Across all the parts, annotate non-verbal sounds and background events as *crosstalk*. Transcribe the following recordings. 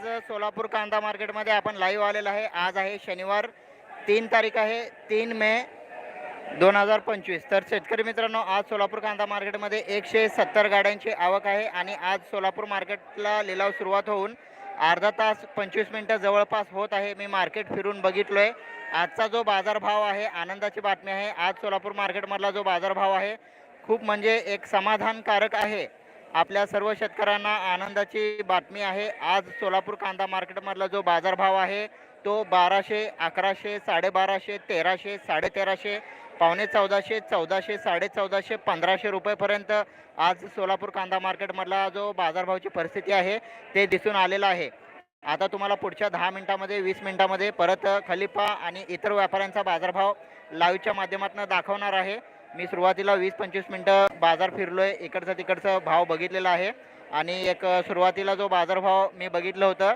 आज सोलापूर कांदा मार्केटमध्ये आपण लाईव्ह आलेलो आहे. आज आहे शनिवार तीन तारीख आहे तीन मे दोन हजार पंचवीस. तर शेतकरी मित्रांनो आज सोलापूर कांदा मार्केटमध्ये एकशे सत्तर गाड्यांची आवक आहे आणि आज सोलापूर मार्केटला लिलाव सुरुवात होऊन अर्धा तास पंचवीस मिनटं जवळपास होत आहे. मी मार्केट फिरून बघितलो आहे आजचा जो बाजारभाव आहे आनंदाची बातमी आहे. आज सोलापूर मार्केटमधला जो बाजारभाव आहे खूप म्हणजे एक समाधानकारक आहे. आपल्या सर्व शेतकऱ्यांना आनंदाची बातमी आहे. आज सोलापूर कांदा मार्केटमधला जो बाजारभाव आहे तो बाराशे अकराशे साडेबाराशे तेराशे साडेतेराशे पावणे चौदाशे चौदाशे साडे चौदाशे पंधराशे रुपयेपर्यंत आज सोलापूर कांदा मार्केटमधला जो बाजारभावाची परिस्थिती आहे ते दिसून आलेलं आहे. आता तुम्हाला पुढच्या दहा मिनटामध्ये वीस मिनटामध्ये परत खलिफा आणि इतर व्यापाऱ्यांचा बाजारभाव लाईव्हच्या माध्यमातून दाखवणार आहे. मी सुरुवातीला वीस पंचवीस मिनटं बाजार फिरलो आहे इकडचं तिकडचं भाव बघितलेला आहे. आणि एक सुरुवातीला जो बाजारभाव मी बघितलं होतं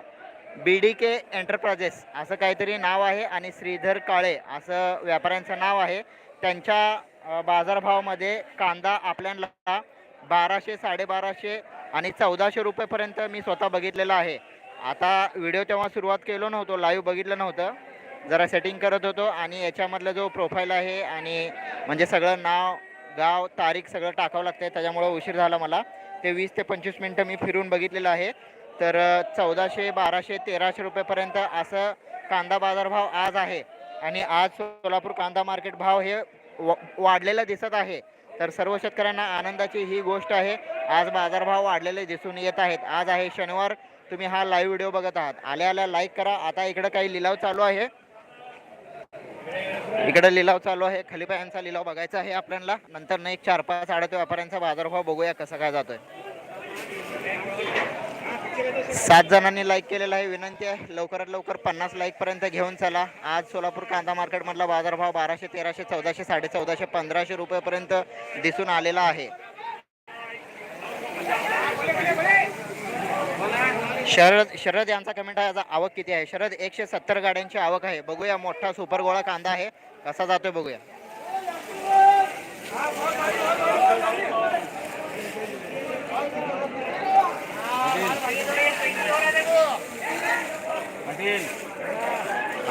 बी डी के एंटरप्राइजेस असं काहीतरी नाव आहे आणि श्रीधर काळे असं व्यापाऱ्यांचं नाव आहे. त्यांच्या बाजारभावामध्ये कांदा आपल्याला बाराशे साडेबाराशे आणि चौदाशे रुपयेपर्यंत मी स्वतः बघितलेला आहे. आता व्हिडिओ तेव्हा सुरुवात केलो नव्हतो लाईव्ह बघितलं नव्हतं. जरा सेटिंग करत होतो आणि याच्यामधला जो प्रोफाईल आहे आणि म्हणजे सगळं नाव गाव तारीख सगळं टाकावं लागतं त्याच्यामुळं उशीर झाला मला. ते वीस ते पंचवीस मिनटं मी फिरून बघितलेलं आहे. तर चौदाशे बाराशे तेराशे रुपयेपर्यंत असं कांदा बाजारभाव आज आहे. आणि आज सोलापूर कांदा मार्केट भाव हे व- वाढलेलं दिसत आहे. तर सर्व शेतकऱ्यांना आनंदाची ही गोष्ट आहे. आज बाजारभाव वाढलेले दिसून येत आहेत. आज आहे शनिवार. तुम्ही हा लाईव्ह व्हिडिओ बघत आहात. आल्या आल्या लाईक करा. आता इकडं काही लिलाव चालू आहे. इकडे लिलाव चालू आहे. खलिफा यांचा लिलाव बघायचा आहे आपल्याला. नंतर ना एक चार पाच आडत व्यापाऱ्यांचा बाजारभाव बघूया कसा काय जातोय. सात जणांनी लाईक केलेला आहे. विनंती आहे लवकरात लवकर पन्नास लाईक पर्यंत घेऊन चला. आज सोलापूर कांदा मार्केट मधला बाजारभाव बाराशे तेराशे चौदाशे साडे चौदाशे पंधराशे रुपयेपर्यंत दिसून आलेला आहे. शरद शरद यांचा कमेंट आहे याचा आवक किती आहे? शरद एकशे सत्तर गाड्यांची आवक आहे. बघूया मोठा सुपर गोळा कांदा आहे. कसा जातोय बघूया.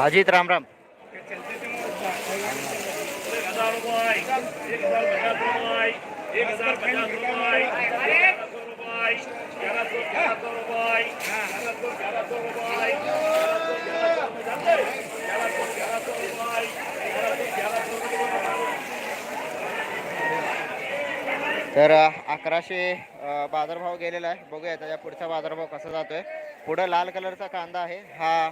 अजित राम राम. हजार रुपये. एक हजार तर अकराशे बाजारभाव गेलेला आहे. बघूया त्याच्या पुढचा बाजारभाव कसा जातोय. पुढं लाल कलरचा कांदा आहे. हा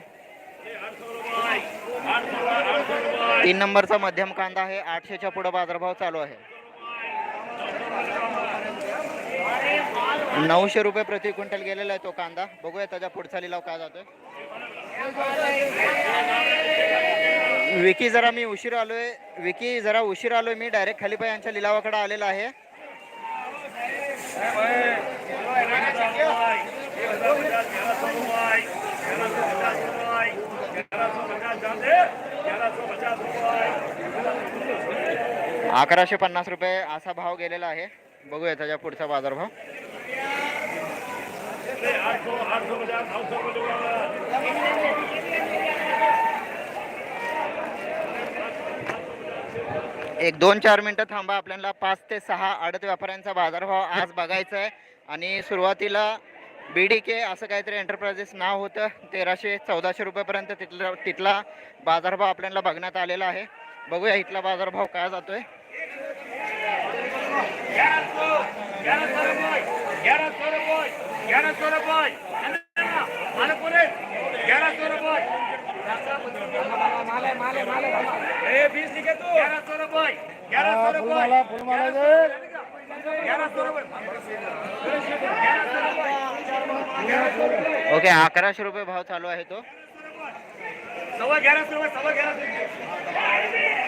तीन नंबरचा मध्यम कांदा आहे. आठशेच्या पुढं बाजारभाव चालू आहे. नऊशे रुपये प्रति क्विंटल गेलेला आहे तो कांदा. बघूया त्याच्या पुढचा लिलाव काय जातोय. विकी जरा मी उशीर आलोय. विकी जरा उशीर आलोय. मी डायरेक्ट खलिफा यांच्या लिलावाकडे आलेला आहे. अकराशे पन्नास रुपये असा भाव गेलेला आहे. बघूया त्याच्या पुढचा बाजारभाव. एक दोन चार मिनटं थांबा आपल्याला पाच ते सहा आडत व्यापाऱ्यांचा बाजारभाव आज बघायचा आहे आणि सुरुवातीला बी डी के असं काहीतरी एंटरप्राइजेस नाव होतं तेराशे चौदाशे रुपयेपर्यंत तिथला तिथला बाजारभाव आपल्याला बघण्यात आलेला आहे. बघूया इथला बाजारभाव काय जातोय. ओके अकराशे रुपये भाव चालू आहे तो. सव्वा ग्यारह सौ रुपये सव्वा ग्यारह सौ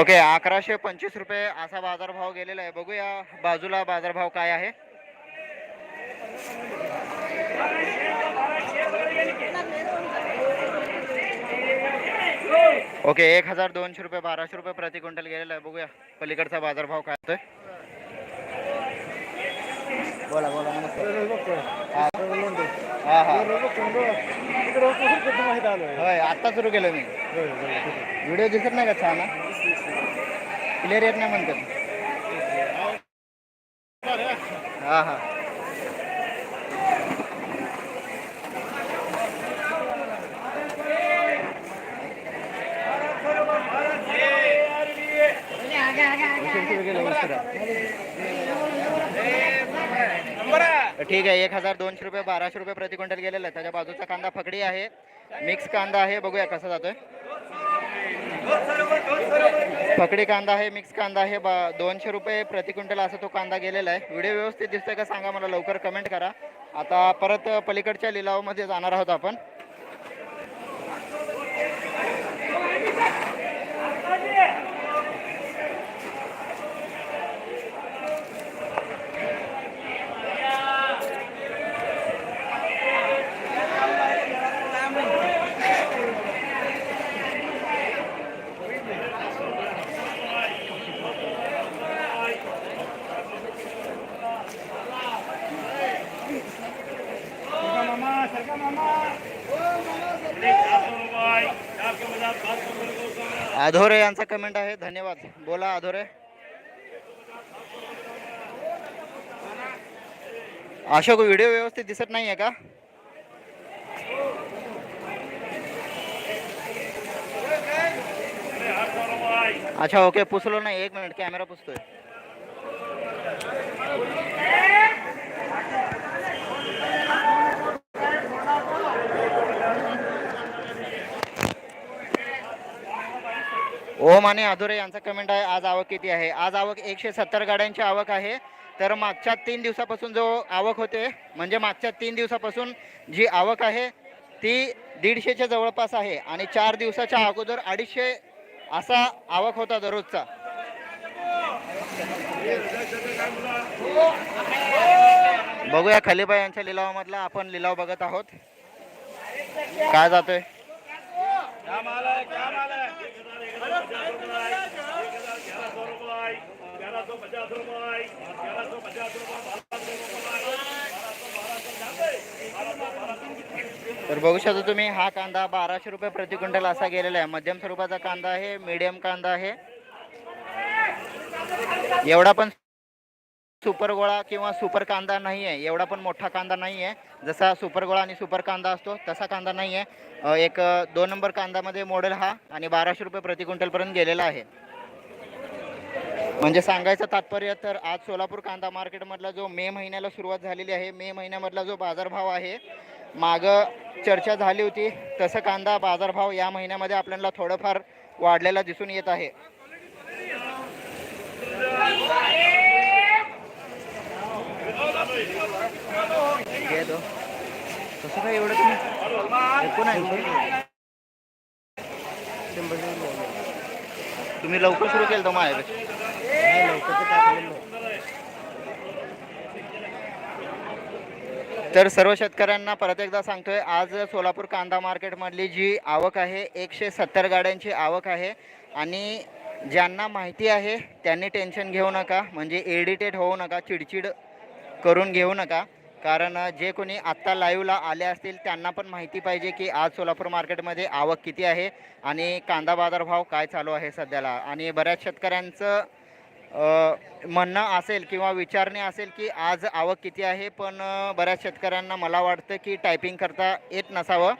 ओके अकराशे पंचवीस रुपये असा बाजारभाव गेलेला आहे. बघूया बाजूला बाजारभाव काय आहे. ओके एक हजार दोनशे रुपये बाराशे रुपये प्रति क्विंटल गेलेला आहे. बघूया पलीकडचा बाजारभाव काय होतोय. बोला बोला हा. हा हा. होय आत्ता सुरू केलं मी. व्हिडिओ दिसत नाही का छान क्लिअर येत नाही म्हणतात. हा हा. ठीक आहे एक हजार दोनशे रुपये बाराशे रुपये प्रति क्विंटल गेलेला आहे त्याच्या बाजूचा कांदा फकडी आहे मिक्स कांदा आहे. बघूया कसा जातोय. फकडी कांदा आहे मिक्स कांदा आहे. बा दोनशे रुपये प्रति क्विंटल असा तो कांदा गेलेला आहे. व्हिडिओ व्यवस्थित दिसतोय का सांगा मला लवकर कमेंट करा. आता परत पलीकडच्या लिलावमध्ये जाणार आहोत आपण. आधोरे यांचा कमेंट आहे. धन्यवाद. बोला आधोरे अशोक व्हिडिओ व्यवस्थित दिसत नाही आहे का? अच्छा ओके पुसलो नाही. एक मिनिट कॅमेरा पुसतोय. ओम आणि आधुरे यांचा कमेंट आहे. आज आवक किती आहे? आज आवक एकशे सत्तर गाड्यांची आवक आहे. तर मागच्या तीन दिवसापासून जो आवक होते म्हणजे मागच्या तीन दिवसापासून जी आवक आहे ती दीडशेच्या जवळपास आहे. आणि चार दिवसाच्या अगोदर अडीचशे असा आवक होता दररोजचा. बघूया खलिबा यांच्या लिलावामधला आपण लिलाव बघत आहोत. काय जातोय? एक हजार ग्यारह सौ रुपये ग्यारह सौ पचास रुपये ग्यारह सौ पचास रुपये तर बघू शकता तुम्ही हा कांदा बाराशे रुपये प्रति क्विंटल असा गेलेला आहे. मध्यम स्वरूपाचा कांदा आहे मीडियम कांदा आहे. एवढा पण सुपर गोळा किंवा सुपर कांदा नाही आहे एवढा पण मोठा कांदा नाही आहे जसा सुपर गोळा आणि सुपर कांदा असतो तसा कांदा नाही आहे एक दोन नंबर कांदामध्ये मॉडेल हा आणि बाराशे रुपये प्रति क्विंटलपर्यंत गेलेला आहे. म्हणजे सांगायचं तात्पर्य तर आज सोलापूर कांदा मार्केटमधला जो मे महिन्याला सुरुवात झालेली आहे मे महिन्यामधला जो बाजारभाव आहे मागं चर्चा झाली होती. तसं कांदा बाजारभाव या महिन्यामध्ये आपल्याला थोडंफार वाढलेला दिसून येत आहे. घे तो. कसं काय एवढं तुम्ही एकोणऐंशी तुम्ही लवकर सुरू केलं तर माझ्यापेक्षा तर सर्व शेतकऱ्यांना परत एकदा सांगतोय आज सोलापूर कांदा मार्केटमधली जी आवक आहे एकशे सत्तर गाड्यांची आवक आहे. आणि ज्यांना माहिती आहे त्यांनी टेन्शन घेऊ नका. म्हणजे इरिटेट होऊ नका चिडचिड करून घेऊ नका. कारण जे कोणी आत्ता लाईव्हला आले असतील त्यांना पण माहिती पाहिजे की आज सोलापूर मार्केटमध्ये आवक किती आहे आणि कांदा बाजारभाव काय चालू आहे सध्याला. आणि बऱ्याच शेतकऱ्यांचं म्हणणं असेल किंवा विचारणे असेल की आज आवक किती आहे पण बऱ्याच शेतकऱ्यांना मला वाटतं की टायपिंग करता येत नसावं.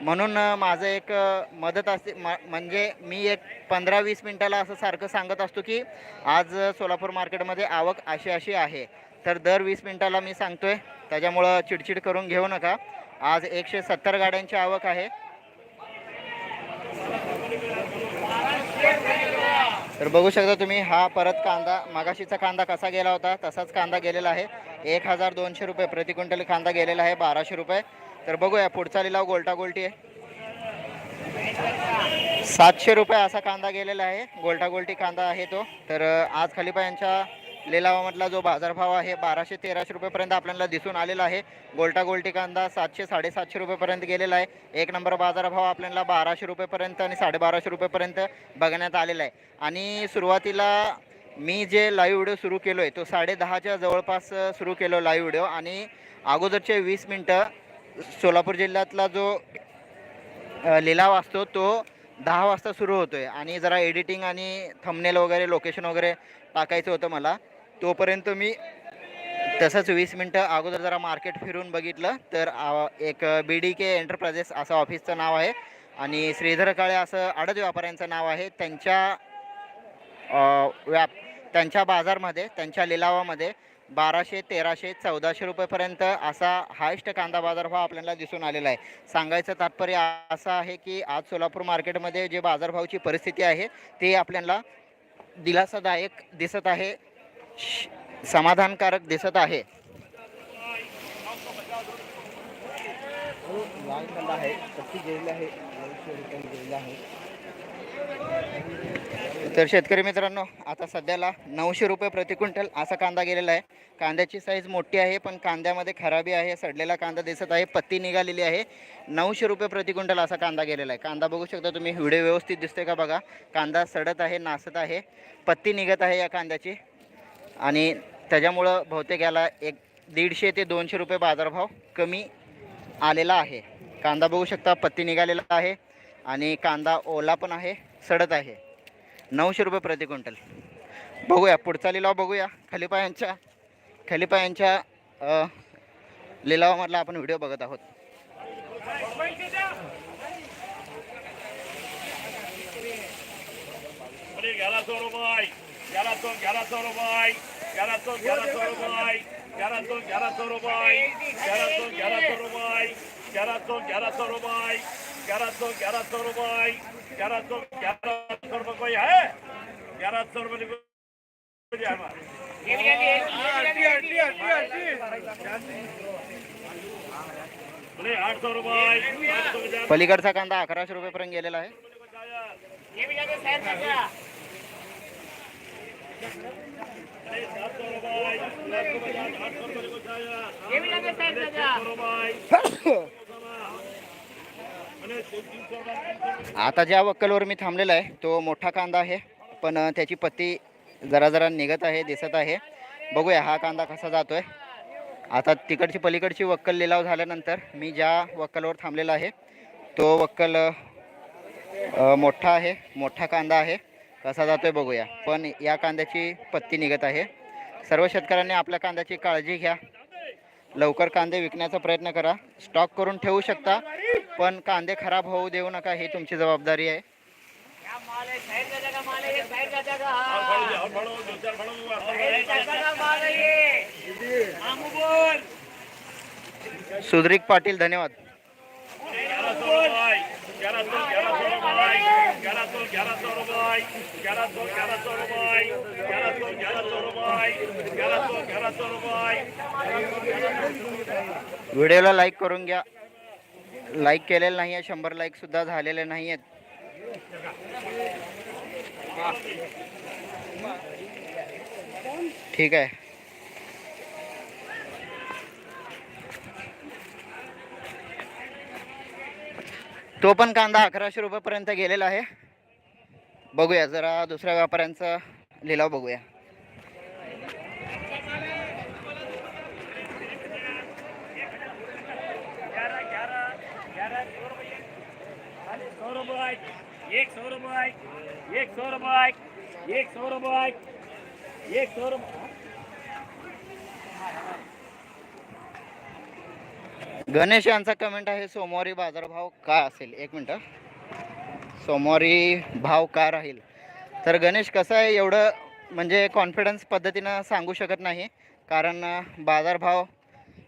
म्हणून माझं एक मदत असते म म्हणजे मी एक पंधरा वीस मिनटाला असं सारखं सांगत असतो की आज सोलापूर मार्केटमध्ये आवक अशी अशी आहे. तर दर वीस मिनटाला मी सांगतो आहे त्याच्यामुळं चिडचिड करून घेऊ नका. आज एकशे सत्तर गाड्यांची आवक आहे. तर बघू शकता तुम्ही हा परत कांदा मागाशीचा कांदा कसा गेला होता? तसाच कांदा गेलेला आहे. एक हजार दोनशे रुपये प्रति क्विंटल कांदा गेलेला आहे बाराशे रुपये. तर बघूया पुढचा लिलाव गोलटा गोलटी आहे. सातशे रुपये असा कांदा गेलेला आहे. गोलटा गोलटी कांदा आहे तो. तर आज खलिपा यांच्या लिलावामधला जो बाजारभाव आहे बाराशे तेराशे रुपयेपर्यंत आपल्याला दिसून आलेला आहे. गोलटा गोलटी कांदा सातशे साडेसातशे रुपयेपर्यंत गेलेला आहे. एक नंबर बाजारभाव आपल्याला बाराशे रुपयेपर्यंत आणि साडेबाराशे रुपयेपर्यंत बघण्यात आलेला आहे. आणि सुरुवातीला मी जे लाईव्ह व्हिडिओ सुरू केलो आहे तो साडे दहाच्या जवळपास सुरू केलो लाईव्ह व्हिडिओ आणि अगोदरचे वीस मिनटं सोलापूर जिल्ह्यातला जो लिलाव असतो तो दहा वाजता सुरू होतो आहे आणि जरा एडिटिंग आणि थंबनेल वगैरे लोकेशन वगैरे टाकायचं होतं मला. तोपर्यंत मी तसंच वीस मिनटं अगोदर जरा मार्केट फिरून बघितलं. तर एक बी डी के एंटरप्राइजेस असं ऑफिसचं नाव आहे. आणि श्रीधर काळे असं आडत व्यापाऱ्यांचं नाव आहे. त्यांच्या व्याप त्यांच्या बाजारमध्ये त्यांच्या लिलावामध्ये बाराशे तेराशे चौदाशे रुपयेपर्यंत असा हायस्ट कांदा बाजारभाव आपल्याला दिसून आलेला आहे. सांगायचं तात्पर्य असं आहे की आज सोलापूर मार्केटमध्ये जे बाजारभावाची परिस्थिती आहे ते आपल्याला दिलासादायक दिसत आहे श- समाधानकारक दिसत आहे. लाल आहे. तर शेतकरी मित्रांनो आता सध्याला नऊशे रुपये प्रति क्विंटल असा कांदा गेलेला आहे. कांद्याची साईज मोठी आहे पण कांद्यामध्ये खराबी आहे सडलेला कांदा दिसत आहे पत्ती निघालेली आहे. नऊशे रुपये प्रति क्विंटल असा कांदा गेलेला आहे. कांदा बघू शकता तुम्ही व्हिडिओ व्यवस्थित दिसतोय का बघा? कांदा सडत आहे नासत आहे पत्ती निघत आहे या कांद्याची. आणि त्याच्यामुळं बहुतेक याला एक दीडशे ते दोनशे रुपये बाजारभाव कमी आलेला आहे. कांदा बघू शकता पत्ती निघालेला आहे आणि कांदा ओला पण आहे सडत आहे. नऊशे रुपये प्रति क्विंटल. बघूया पुढचा लिलाव बघूया. खलिपा यांच्या यांच्या लिलावामधला आपण व्हिडिओ बघत आहोत. अरे ग्यारह सौ रुपये ग्यारह सौ रुपये सौ ग्यारह सौ रुपये ग्यारह सौ रुपये रुपये रुपये रुपये रुपये कोई है ग्यारह सौ रुपये है आठ सौ रुपये पलीकडचा कांदा अकराशे रुपयेपर्यंत गेलेला आहे आता ज्या वक्कलवर मी थांबलेला आहे तो मोठा कांदा आहे. पण त्याची पत्ती जरा जरा निघत आहे दिसत आहे. बघूया हा कांदा कसा जातोय. आता तिकडची पलीकडची वक्कल लिलाव झाल्यानंतर मी ज्या वक्कलवर थांबलेला आहे तो वक्कल मोठा आहे मोठा कांदा आहे. कसा जातोय बघूया. पण या कांद्याची पत्ती निघत आहे. सर्व शेतकऱ्यांनी आपल्या कांद्याची काळजी घ्या. लवकर कांदे विकण्याचा प्रयत्न करा. स्टॉक करून ठेवू शकता पण कांदे खराब होऊ देऊ नका ही तुमची जबाबदारी आहे. और सुधरिक पाटील धन्यवाद. व्हिडिओला लाईक करून घ्या. लाईक केलेलं नाही आहे शंभर लाईकसुद्धा झालेले नाही आहेत. ठीक आहे. तो पण कांदा अकराशे रुपयेपर्यंत गेलेला आहे. बघूया जरा दुसऱ्या व्यापाऱ्यांचा लिलाव बघूया. एक सौ रुपये एक सौ रुपये एक सौ रुपये एक सौ रुपये गणेश यांचा कमेंट आहे सोमवारी बाजारभाव काय असेल? एक मिनटं. सोमवारी भाव काय राहील? तर गणेश कसं आहे? एवढं म्हणजे कॉन्फिडन्स पद्धतीनं सांगू शकत नाही. कारण बाजारभाव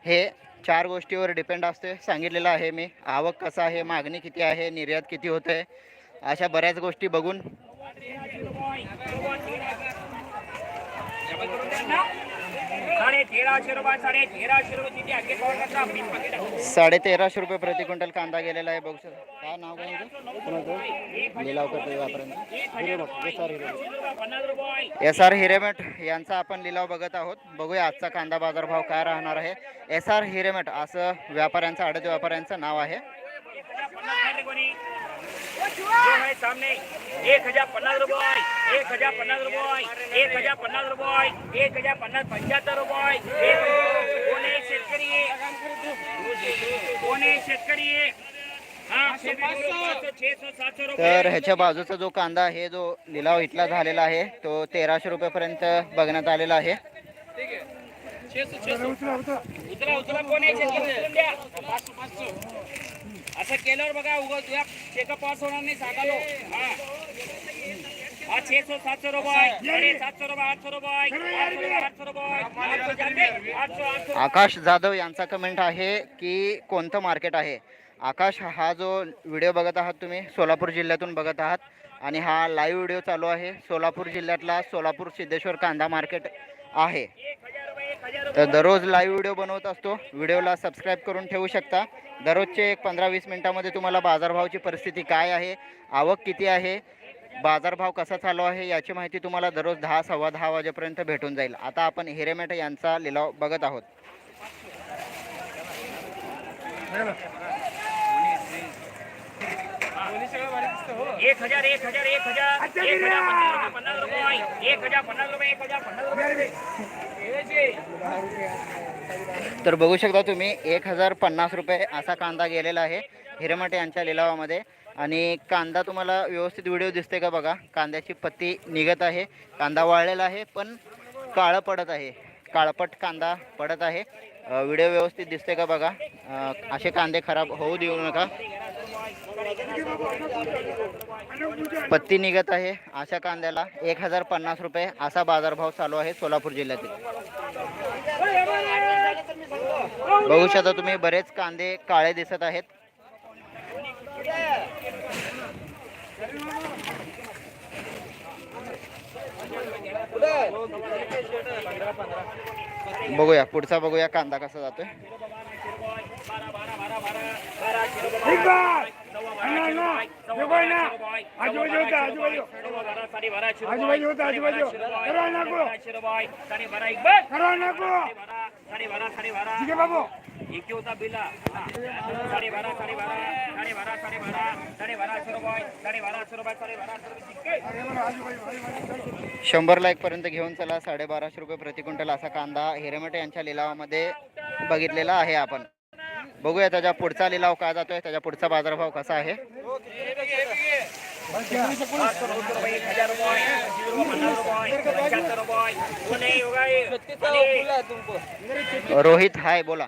हे चार गोष्टीवर डिपेंड असते. सांगितलेलं आहे मी. आवक कसं आहे? मागणी किती आहे? निर्यात किती होते? अशा बऱ्याच गोष्टी बघून. साडे तेराशे रुपये साडे तेराशे साडे तेराशे प्रति क्विंटल कांदा गेलेला आहे बघू शकता. काय नाव? लिलाव करतो एस आर हिरेमठ यांचा आपण लिलाव बघत आहोत. बघूया आजचा कांदा बाजारभाव काय राहणार आहे. एस आर हिरेमठ असं व्यापाऱ्यांचं आडत व्यापाऱ्यांचं नाव आहे. है सामने एक हजार पन्नास रुपये एक हजार पन्नास रुपये एक हजार पन्नास रुपये एक हजार पन्नास पंच्याहत्तर रुपये कोण शेतकरी कोण शेतकरी हा. तर ह्याच्या बाजूचा जो कांदा आहे जो लिलाव इथला झालेला आहे तो तेराशे रुपयेपर्यंत बघण्यात आलेला आहे. कोण शेतकरी उचलून द्या असं केल्यावर बघा उगा तुझ्या चेकअप पास होणार नाही सांगालो. हा. हा छे सौ सातशे रुपये. सातशे रुपये आठशे रुपये. आठशे रुपये. आठशे आकाश जाधव यांचा कमेंट आहे की कोणतं मार्केट आहे? आकाश हा जो व्हिडिओ बघत आहात तुम्ही सोलापूर जिल्ह्यातून बघत आहात. आणि हा लाईव्ह व्हिडिओ चालू आहे. सोलापूर जिल्ह्यातला सोलापूर सिद्धेश्वर कांदा मार्केट आहे. तर दररोज लाईव्ह व्हिडिओ बनवत असतो. व्हिडिओला सबस्क्राईब करून ठेवू शकता. दररोजचे एक पंधरा वीस मिनिटामध्ये तुम्हाला बाजारभावाची परिस्थिती काय आहे आवक किती आहे बाजारभाव कसा चालू आहे याची माहिती तुम्हाला दररोज दहा सव्वा दहा वाजेपर्यंत भेटून जाईल. आता आपण हिरेमेट यांचा लिलाव बघत आहोत. एक हजार एक हजार एक हजार. एक हजार पन्नास रुपये एक हजार पन्नास रुपये एक हजार पन्नास रुपये. तर बघू शकता तुम्ही एक हजार पन्नास रुपये असा कांदा गेलेला आहे हिरेमठ यांच्या लिलावामध्ये. आणि कांदा तुम्हाला व्यवस्थित व्हिडिओ दिसते का बघा? कांद्याची पत्ती निघत आहे. कांदा वाळलेला आहे पण काळं पडत आहे. काळपट कांदा पडत आहे. व्हिडिओ व्यवस्थित दिसते का बघा? अ, असे कांदे खराब होऊ देऊ नका. पत्ती निघत आहे. अशा कांद्याला एक हजार पन्नास रुपये असा बाजारभाव चालू आहे सोलापूर जिल्ह्यातील. बघू शकता तुम्ही बरेच कांदे काळे दिसत आहेत. बघूया पुढचा बघूया कांदा कसा जातोय. शंभर होता आजूबाजू करा नको साडे होता बिला बाराशे रुपये साडे रुपये पर्यंत घेऊन चला साडेबाराशे रुपये प्रति क्विंटल असा कांदा हिरेमठ यांच्या लिलावामध्ये बघितलेला आहे आपण. बघूया त्याच्या पुढचा लिलाव काय जातोय त्याच्या पुढचा बाजारभाव कसा आहे. रोहित हाय बोला.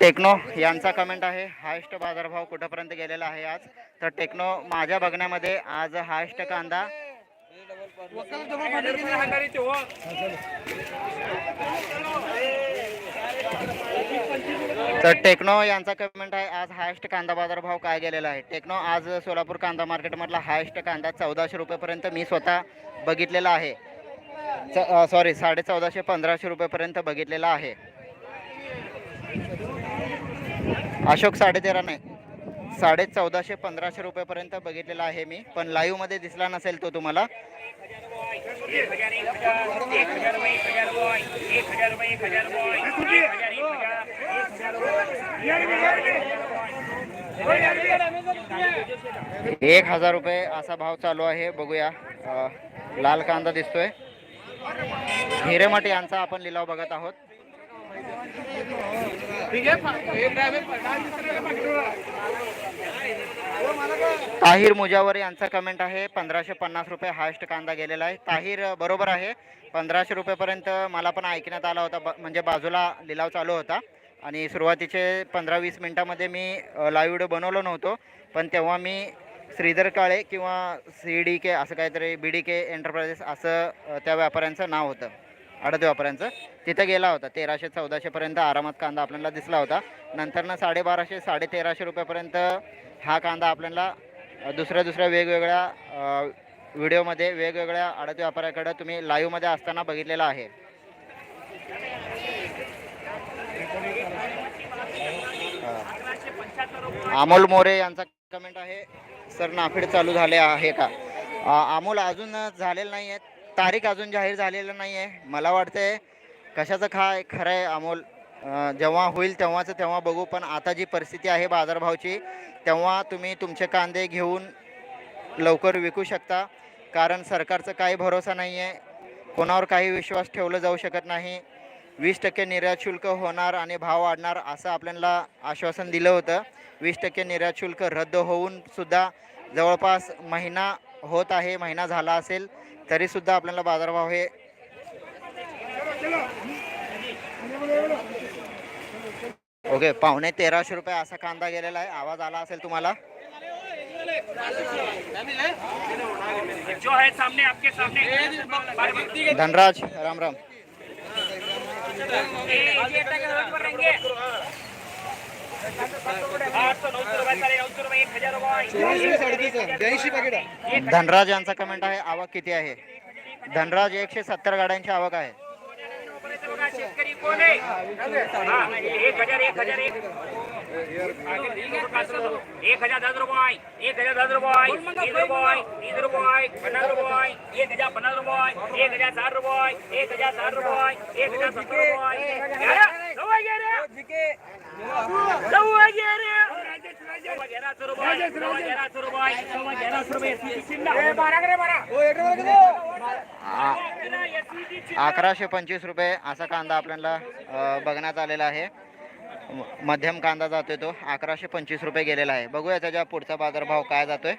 टेक्नो यांचा कमेंट आहे हायस्ट बाजारभाव कुठंपर्यंत गेलेला आहे आज? तर टेक्नो माझ्या बघण्यामध्ये आज हायस्ट कांदा तर टेक्नो यांचा कमेंट आहे आज हायस्ट कांदा बाजार भाव काय गेलेला आहे? टेक्नो आज सोलापूर कांदा मार्केटमधला हायस्ट कांदा चौदाशे रुपयेपर्यंत मी स्वतः बघितलेला आहे. च सॉरी साडे चौदाशे पंधराशे रुपयेपर्यंत बघितलेला आहे. अशोक साडे तेरा नाही. साडे चौदाशे पंधराशे रुपयेपर्यंत बघितलेला आहे मी. पण लाईव्हमध्ये दिसला नसेल तो तुम्हाला. एक हजार रुपये असा भाव चालू आहे. बघूया. लाल कांदा दिसतोय. हिरेमठ यांचा आपण लिलाव बघत आहोत. ताहिर मुजावर यांचा कमेंट आहे. पंधराशे पन्नास रुपये हायस्ट कांदा गेलेला आहे. ताहिर बरोबर आहे. पंधराशे रुपयेपर्यंत मला पण ऐकण्यात आला होता. ब- म्हणजे बाजूला लिलाव चालू होता. आणि सुरुवातीचे पंधरा वीस मिनटामध्ये मी लाईव्ह व्हिडिओ बनवलो नव्हतो. पण तेव्हा मी श्रीधर काळे किंवा सी डी के असं काहीतरी बी डी के एंटरप्राइजेस असं त्या व्यापाऱ्यांचं नाव होतं. अडद व्यापाऱ्यांचं तिथं गेला होता तेराशे चौदाशेपर्यंत आरामात कांदा आपल्याला दिसला होता. नंतरनं साडेबाराशे साडे तेराशे रुपयापर्यंत हा कांदा आपल्याला दुसऱ्या दुसऱ्या वेगवेगळ्या व्हिडिओमध्ये वेगवेगळ्या आडत व्यापाऱ्याकडं तुम्ही लाईव्हमध्ये असताना बघितलेला आहे. अमोल मोरे यांचा कमेंट आहे सर नाफेड चालू झाले आहे का? अमोल अजून झालेलं नाही आहेत तारीख अजून जाहीर झालेलं नाही आहे मला वाटतंय कशाचं काय खरं आहे अमोल जेव्हा होईल तेव्हाच तेव्हा बघू. पण आता जी परिस्थिती आहे बाजारभावची तेव्हा तुम्ही तुमचे कांदे घेऊन लवकर विकू शकता. कारण सरकारचं काही भरोसा नाही आहे कोणावर काही विश्वास ठेवलं जाऊ शकत नाही. वीस टक्के निर्यात शुल्क होणार आणि भाव वाढणार असं आपल्याला आश्वासन दिलं होतं. वीस टक्के निर्यात शुल्क रद्द होऊन सुद्धा जवळपास महिना होत आहे महिना झाला असेल. तरीसुद्धा आपल्याला बाजारभाव हे ओके पावणे तेराशे रुपये असा कांदा गेलेला आहे. आवाज आला असेल तुम्हाला? जो है सामने आपके सामने धनराज राम राम धनराज यांचा कमेंट आहे आवक किती आहे? धनराज एकशे सत्तर गाड्यांची आवक आहे. शेतकरी कोण आहे? एक हजार दस रुपये एक हजार दस रुपये तीस रुपये तीस रुपये पन्नास रुपये एक हजार पन्नास रुपये एक हजार साठ रुपये एक हजार साठ रुपये एक हजार सत्तर रुपये अकराशे पंचवीस रुपये असा कांदा आपल्याला बघण्यात आलेला आहे. मध्यम कांदा जातोय तो. अकराशे पंचवीस रुपये गेलेला आहे. बघूया त्याच्या पुढचा बाजारभाव काय जातोय.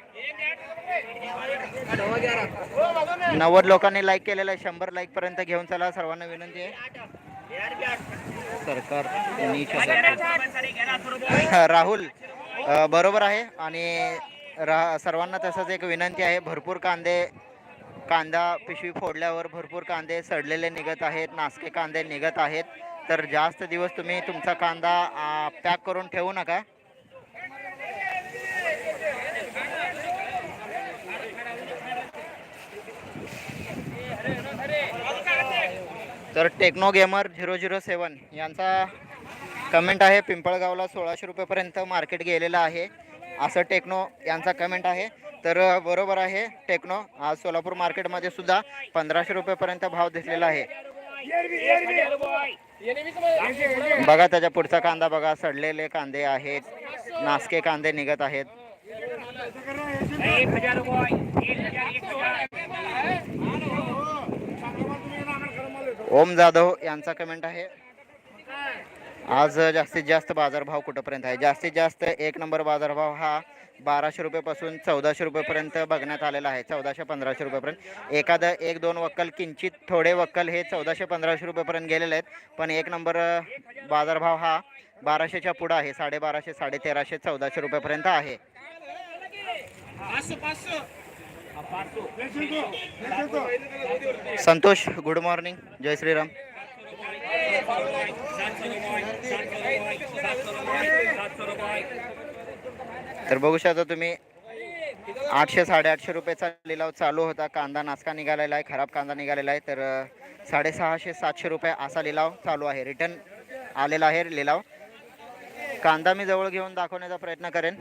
नव्वद लोकांनी लाईक केलेला आहे. शंभर लाईक पर्यंत घेऊन चला. सर्वांना विनंती आहे. सरकार *laughs* राहुल बरोबर आहे. आणि रा सर्वांना तसंच एक विनंती आहे. भरपूर कांदे कांदा पिशवी फोडल्यावर भरपूर कांदे सडलेले निघत आहेत. नासके कांदे निघत आहेत. तर जास्त दिवस तुम्ही तुमचा कांदा पॅक करून ठेवू नका. तर techno gamer zero zero seven यांचा कमेंट आहे. पिंपळगावला सोळाशे रुपयेपर्यंत मार्केट गेलेलं आहे. असं टेक्नो यांचा कमेंट आहे. तर बरोबर आहे टेक्नो. आज सोलापूर मार्केटमध्ये सुद्धा पंधराशे रुपयेपर्यंत भाव दिसलेला आहे. बघा त्याच्या पुढचा कांदा बघा सडलेले कांदे आहेत. नासके कांदे निघत आहेत. ओम जाधव यांचा कमेंट आहे. आज जास्तीत जास्त बाजारभाव कुठंपर्यंत आहे? जास्तीत जास्त एक नंबर बाजारभाव हा बाराशे रुपयेपासून चौदाशे रुपयेपर्यंत बघण्यात आलेला आहे. चौदाशे पंधराशे रुपयेपर्यंत. एखादं एक दोन वक्कल किंचित थोडे वक्कल हे चौदाशे पंधराशे रुपयेपर्यंत गेलेले आहेत. पण एक नंबर बाजारभाव हा बाराशेच्या पुढं आहे. साडेबाराशे साडे तेराशे चौदाशे रुपयेपर्यंत आहे. Santosh good morning. जय श्रीराम. तर बघू शकता तुम्ही आठशे साडेआठशे रुपयेचा लिलाव चालू होता. कांदा नाचका निघालेला आहे खराब कांदा निघालेला आहे. तर साडेसहाशे सातशे रुपये असा लिलाव चालू आहे. रिटर्न आलेला आहे लिलाव. कांदा मी जवळ घेऊन दाखवण्याचा प्रयत्न करेन.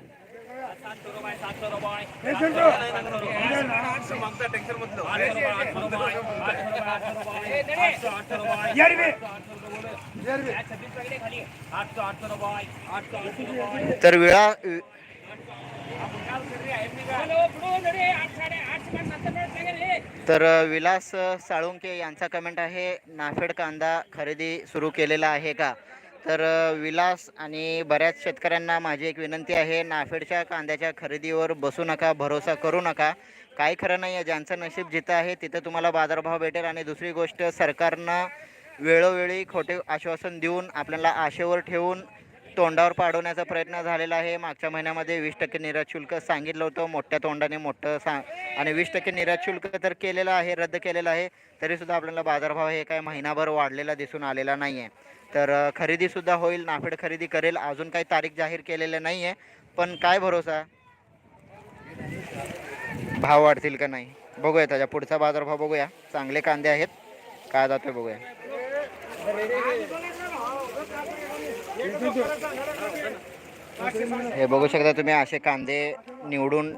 तर वेळा तर विलास साळुंके यांचा कमेंट आहे नाफेड कांदा खरेदी सुरू केलेला आहे का? तर विलास आणि बऱ्याच शेतकऱ्यांना माझी एक विनंती आहे नाफेडच्या कांद्याच्या खरेदीवर बसू नका भरोसा करू नका. काही खरं नाही आहे ज्यांचं नशीब जिथं आहे तिथं तुम्हाला बाजारभाव भेटेल आणि दुसरी गोष्ट सरकारनं वेळोवेळी खोटे आश्वासन देऊन आपल्याला आशेवर ठेवून तोंडावर पाडवण्याचा प्रयत्न झालेला आहे. मागच्या महिन्यामध्ये वीस टक्के निर्यात शुल्क सांगितलं होतं. मोठ्या तोंडाने मोठं सा आणि वीस टक्के निर्यात शुल्क तर केलेलं आहे रद्द केलेलं आहे. तरीसुद्धा आपल्याला बाजारभाव हे काय महिनाभर वाढलेला दिसून आलेला नाही आहे तर खरेदीसुद्धा होईल नाफेड खरेदी करेल. अजून काही तारीख जाहीर केलेलं नाही आहे पण काय भरोसा? भाव वाढतील का नाही? बघूया त्याच्या पुढचा बाजारभाव बघूया. चांगले कांदे आहेत. काय जातोय बघूया. हे बघू शकता तुम्ही असे कांदे निवडून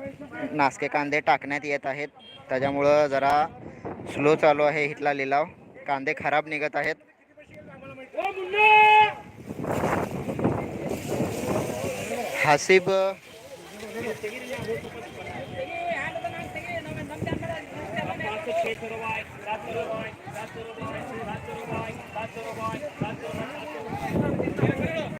नासके कांदे टाकण्यात येत आहेत. त्याच्यामुळं जरा स्लो चालू आहे हिटला लिलाव. कांदे खराब निघत आहेत. हसीब